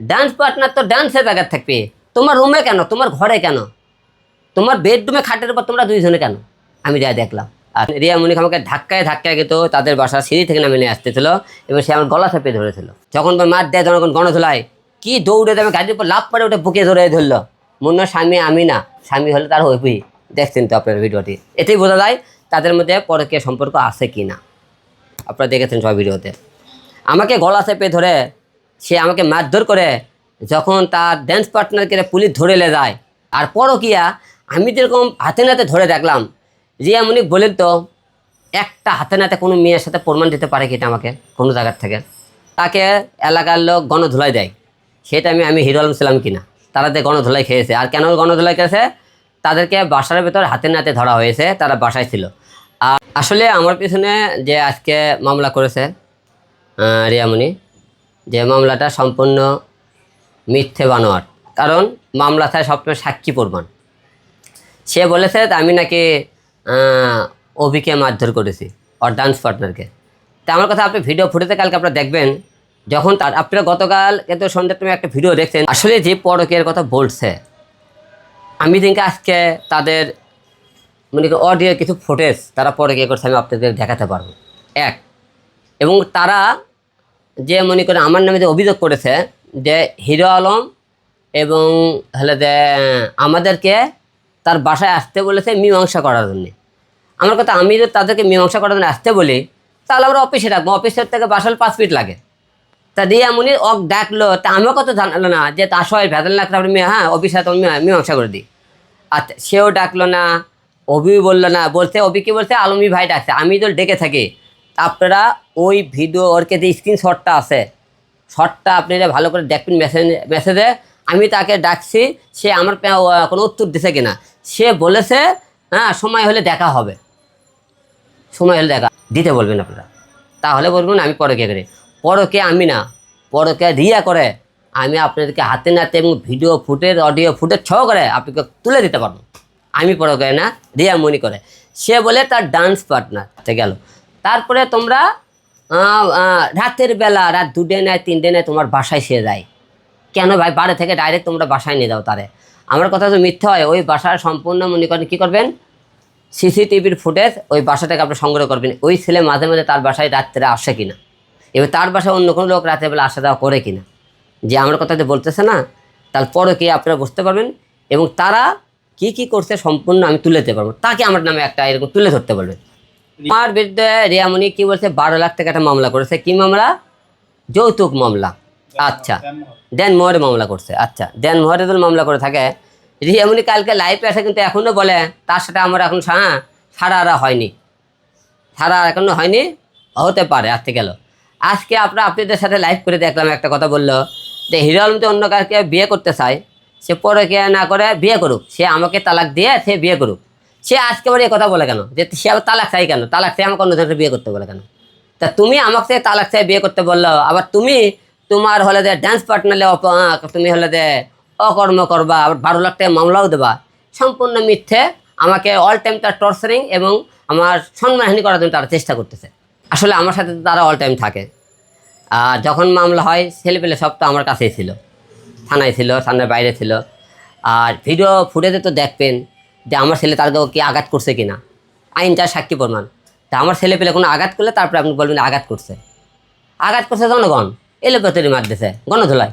Dance partner তো ডান্সের জায়গায় থাকবে। তোমার রুমে কেন? তোমার ঘরে কেন? তোমার বেডরুমে খাটের উপর তোমরা দুইজনে কেন? আমি যা দেখলাম। আর রিয়া মনিক আমাকে ধাক্কায় ধাক্কায় গেত তাদের বাসার সিঁড়ি থেকে নামে নিয়ে আসতেছিল এবং সে আমার গলা চেপে ধরেছিল। যখন মার দেয় তখন গণধোলায় কি দৌড়ে দেবে? গাড়ির উপর লাভ পরে ওটা বুকে ধরে ধরলো। মনে স্বামী, আমি না। স্বামী হলে তার হইবি দেখছেন তো আপনার ভিডিওটি। এতেই বোঝা যায় তাদের মধ্যে পরকীয় সম্পর্ক আছে কি না আপনারা দেখেছেন সব ভিডিওতে। আমাকে গলা চেপে ধরে সে আমাকে মারধর করে যখন তার ড্যান্স পার্টনারকে পুলিশ ধরে লে যায়। আর পরকিয়া, আমি যেরকম হাতে নাতে ধরে দেখলাম, রিয়া মনিক বলেন তো, একটা হাতে নাতে কোনো মেয়ের সাথে প্রমাণ দিতে পারে কিনা আমাকে কোনো জায়গার থেকে? তাকে এলাকার লোক গণধুলাই দেয়। সেটা আমি আমি হিরো আলম ছিলাম কিনা? তারা যে গণধুলাই খেয়েছে। আর কেন গণধুলাই খেয়েছে? তাদেরকে বাসার ভেতর হাতে নাতে ধরা হয়েছে, তারা বাসায় ছিল। আর আসলে আমার পিছনে যে আজকে মামলা করেছে রিয়ামণি যে মামলাটা সম্পূর্ণ মিথ্যে বানোয়ার কারণ মামলা থাকে সবসময় সাক্ষী প্রমাণ। সে বলেছে আমি নাকি অভিকে মারধর করেছি, ওর ডান্স পার্টনারকে তা আমার কথা, আপনি ভিডিও ফুটেতে কালকে আপনারা দেখবেন, যখন তার, আপনারা গতকাল কিন্তু সন্ধ্যার তুমি একটা ভিডিও দেখছেন, আসলে যে পরকের কথা বলছে, আমি দিনকে আজকে তাদের মানে অডিও কিছু ফুটেজ তারা পরে করছে, আমি আপনাদের দেখাতে পারব। এক, এবং তারা যে মনে করে আমার নামে যে অভিযোগ করেছে যে হিরো আলম এবং হলে যে আমাদেরকে তার বাসায় আসতে বলেছে মীমাংসা করার জন্যে। আমার কথা, আমি যদি তাদেরকে মীমাংসা করার জন্য আসতে বলি, তাহলে আমরা অফিসে রাখব অফিসের থেকে বাসাল পাঁচ ফিট লাগে। তা দিয়ে এমনই অক ডাকলো, তা আমিও কত জানালো না যে, তা সবাই ভেদাল না, তারপরে মেয়ে হ্যাঁ অফিসে তো মীমাংসা করে দিই। আচ্ছা সেও ডাকলো না অভি বলল না, বলছে, অভি কি বলছে? আলমী ভাই ডাকছে। আমি তো ডেকে থাকি। আপনারা ওই ভিডিও ওরকে যে স্ক্রিনশটটা আছে শটটা আপনারা ভালো করে দেখবেন মেসেজ মেসেজে আমি তাকে ডাকছি, সে আমার কোনো উত্তর দিছে কিনা। সে বলেছে হ্যাঁ সময় হলে দেখা হবে। সময় হলে দেখা, দিতে বলবেন আপনারা। তাহলে বলবেন আমি পরকে করি। পরকে আমি না, পরকে রিয়া করে আমি আপনাদেরকে হাতে নাতে এবং ভিডিও ফুটেজ অডিও ফুটেজ ছ করে আপনাকে তুলে দিতে পারব। আমি পরকে না, রিয়া মনি করে। সে বলে তার ডান্স পার্টনার গেল। তারপরে তোমরা রাতের বেলা, রাত দুটে নেয়, তিনটে নেয়, তোমার বাসায় সে যায়। কেন ভাই? বাড়ি থেকে ডাইরেক্ট তোমরা বাসায় নিয়ে যাও তারে। আমার কথা তো মিথ্যা হয়, ওই বাসার সম্পূর্ণ মনে করেন কী করবেন? সিসিটিভির ফুটেজ ওই বাসাটাকে আপনি সংগ্রহ করবেন। ওই ছেলে মাঝে মাঝে তার বাসায় রাত্রে আসে কিনা? এবার তার বাসায় অন্য কোনো লোক রাতের বেলা আসা যাওয়া করে কিনা? যে আমার কথা যে বলতেছে না তারপরে কি আপনারা বুঝতে পারবেন? এবং তারা কি কি করছে সম্পূর্ণ আমি তুলে দিতে পারব। তাকে আমার নামে একটা এরকম তুলে ধরতে বলবেন। আমার বিরুদ্ধে রিয়ামণি কি বলছে? বারো লাখ টাকা একটা মামলা করেছে। কি মামলা? যৌতুক মামলা। আচ্ছা। দেন মোহরে মামলা করছে। আচ্ছা। দেন মোহরে যদি মামলা করে থাকে রিয়ামণি কালকে লাইভে আসে কিন্তু এখনও বলে, তার সাথে আমার এখন হ্যাঁ সারা আর হয়নি। সারা আর এখনও হয়নি, হতে পারে, আজকে গেল। আজকে আপনার আপনাদের সাথে লাইভ করে দেখলাম, একটা কথা বলল যে, হিরো আলম তো অন্য কাউকে বিয়ে করতে চায়, সে পরে কে না করে বিয়ে করুক। সে আমাকে তালাক দিয়ে সে বিয়ে করুক। সে আজকে বারে কথা বলে কেন? যে সে আবার তালাক চাই কেন? তালাক চাই আমাকে অন্য বিয়ে করতে বলে কেন? তা তুমি আমাকে তালাক চাই বিয়ে করতে বলল, আবার তুমি তোমার হলে যে ড্যান্স পার্টনারে তুমি হলে যে অকর্ম করবা, আবার বারো লাখ টাকা মামলাও দেবা, সম্পূর্ণ মিথ্যে আমাকে অল টাইম তার টর্চারিং এবং আমার সম্মানহানি করার জন্য তারা চেষ্টা করতেছে। আসলে আমার সাথে তারা অল টাইম থাকে। আর যখন মামলা হয়, ছেলেপেলে সব তো আমার কাছেই ছিল। থানায় ছিল, থানার বাইরে ছিল। আর ভিডিও ফুটেজে তো দেখবেন যে আমার ছেলে তার কে আঘাত করছে কিনা? আইনটা সাক্ষী প্রমাণ। তা আমার ছেলে পেলে কোনো আঘাত করলে তারপরে আপনি বলবেন আঘাত করছে। আঘাত করছে জনগণ। এলে মারতেছে মার দিছে গণধোলায়